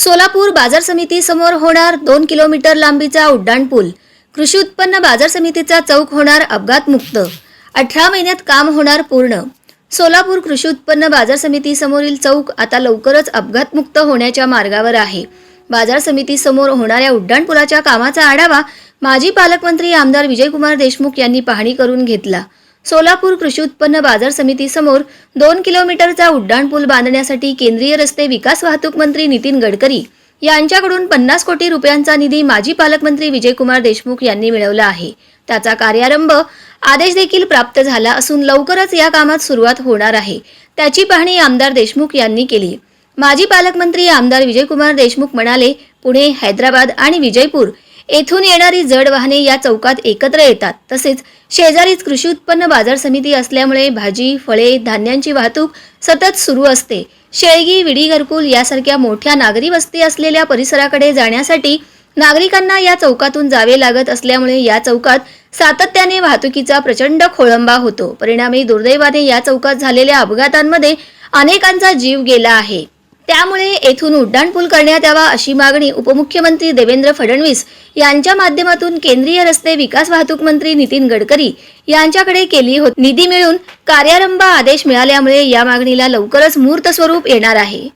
सोलापूर बाजार समिती समोर होणार दोन किलोमीटर लांबीचा उड्डाणपूल कृषी उत्पन्न बाजार समितीचा चौक होणार अपघातमुक्त अठरा महिन्यात काम होणार पूर्ण. सोलापूर कृषी उत्पन्न बाजार समिती समोरील चौक आता लवकरच अपघातमुक्त होण्याच्या मार्गावर आहे. बाजार समिती समोर होणाऱ्या उड्डाणपुलाच्या कामाचा आढावा माजी पालकमंत्री आमदार विजयकुमार देशमुख यांनी पाहणी करून घेतला. सोलापूर कृषी उत्पन्न बाजार समितीसमोर दोन किलोमीटरचा उड्डाणपूल बांधण्यासाठी केंद्रीय रस्ते विकास वाहतूक मंत्री नितीन गडकरी यांच्याकडून पन्नास कोटी रुपयांचा निधी माजी पालकमंत्री विजयकुमार देशमुख यांनी मिळवला आहे. त्याचा कार्यारंभ आदेश देखील प्राप्त झाला असून लवकरच या कामात सुरुवात होणार आहे. त्याची पाहणी आमदार देशमुख यांनी केली. माजी पालकमंत्री आमदार विजयकुमार देशमुख म्हणाले पुणे हैदराबाद आणि विजयपूर येथून येणारी जड वाहने या चौकात एकत्र येतात. तसेच शेजारीच कृषी उत्पन्न बाजार समिती असल्यामुळे भाजी फळे धान्यांची वाहतूक सतत सुरू असते. शेळगी विडी घरकुल यासारख्या मोठ्या नागरी वस्ती असलेल्या परिसराकडे जाण्यासाठी नागरिकांना या चौकातून जावे लागत असल्यामुळे या चौकात सातत्याने वाहतुकीचा प्रचंड खोळंबा होतो. परिणामी दुर्दैवाने या चौकात झालेल्या अपघातांमध्ये अनेकांचा जीव गेला आहे. त्यामुळे येथून उड्डाणपूल करण्यात यावा अशी मागणी उपमुख्यमंत्री देवेंद्र फडणवीस यांच्या माध्यमातून केंद्रीय रस्ते विकास वाहतूक मंत्री नितीन गडकरी यांच्याकडे केली होती. निधी मिळून कार्यारंभ आदेश मिळाल्यामुळे या मागणीला लवकरच मूर्त स्वरूप येणार आहे.